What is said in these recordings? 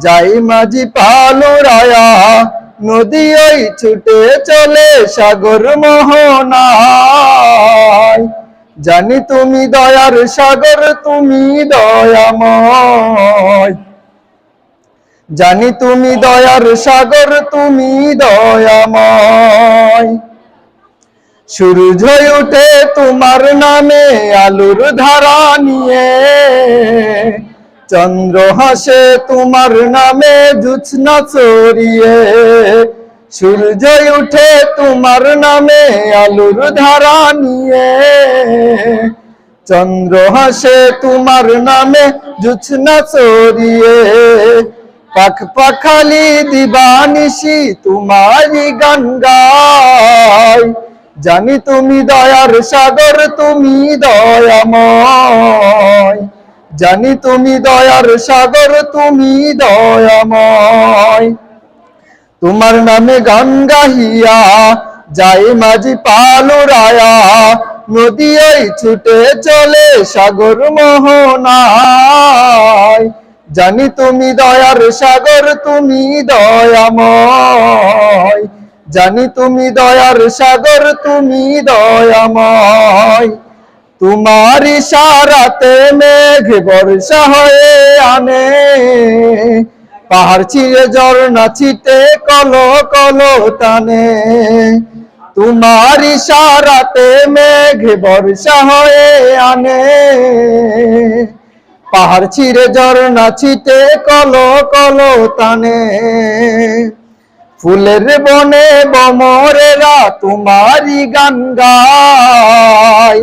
যাই মাঝি পালুরায়া, নদী ওই ছুটে চলে সাগর মোহনায়। জানি তুমি দয়ার সাগর, তুমি দয়াময়। জানি তুমি দয়ার সাগর, তুমি দয়াময়। সূর্য উঠে তোমার নামে আলুর ধারা নিয়ে। চন্দ্র হাসে তোমার নামে জুছনা চড়িয়ে সূর্য উঠে তোমার নামে আলুর ধারা নিয়ে। চন্দ্র হাসে তোমার নামে জুছনা চড়িয়ে পাখ পাখালি দিবানিসি তোমারি গান গায়। জানি তুমি দয়ার সাগর, তুমি দয়াময়। জানি তুমি দয়ার সাগর, তুমি দয়াময়। তোমার নামে গান গাহিয়া যাই মাঝি পালুরায়া। নদী ওই ছুটে চলে সাগর মোহনায়। জানি তুমি দয়ার সাগর, তুমি দয়াময়। জানি তুমি দয়ার সাগর, তুমি দয়াময়। তোমার ইশারাতে মেঘ বর্ষা হয়ে আনে। পাহাড় ছিঁড়ে ঝর্ণা ছিটে কলো কলো টানে। তোমার ইশারাতে মেঘ বর্ষা হয়ে আনে। পাহাড় ছিঁড়ে ঝর্ণা ছিটে কলো কলো টানে। ফুলের বনে বমরেরা তোমারি গান গায়।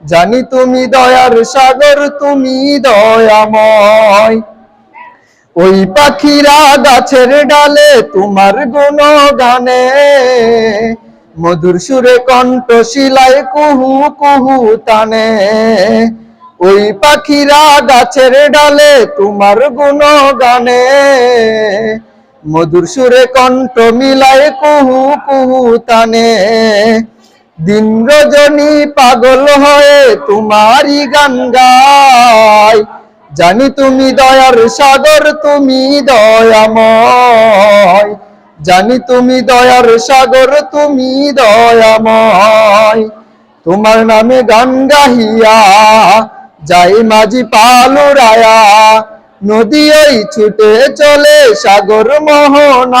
জানি তুমি দয়ার সাগর, তুমি দয়াময়। ওই পাখিরা গাছের ডালে তোমার গুণ গানে মধুর সুরে কণ্ঠ শিলায় কুহু কুহু তানে ওই পাখিরা গাছের ডালে তোমার গুণ গানে মধুর সুরে কণ্ঠ মিলায় কুহু কুহু টানে। দিন রজনী পাগল হয়ে তোমারই গান গায় জানি তুমি দয়ার সাগর, তুমি দয়াময়। জানি তুমি দয়ার সাগর, তুমি দয়াময়। তোমার নামে গান গাহিয়া যাই মাঝি পালুরায়া নদী ওই ছুটে চলে সাগর মোহনায়।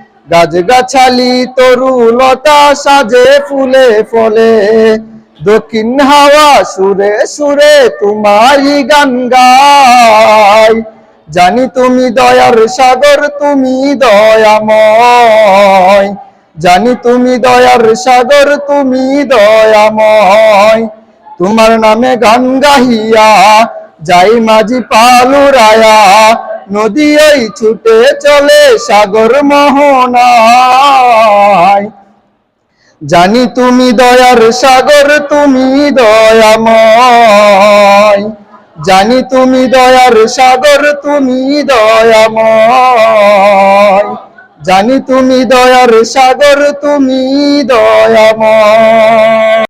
গাছ গাছালি তরু লতা সাজে ফুলে ফলে। দক্ষিণ হাওয়া সুরে সুরে তোমারই গান গায়। জানি তুমি দয়ার সাগর, তুমি দয়াময়। জানি তুমি দয়ার সাগর, তুমি দয়াময়। তোমার নামে গান গাহিয়া, যাই মাঝি পালুরায়া। নদী ছুটে চলে সাগর মোহনায়। জানি তুমি দয়ার সাগর, তুমি দয়াময়। জানি তুমি দয়ার সাগর, তুমি দয়াময়। জানি তুমি দয়ার সাগর, তুমি দয়াময়।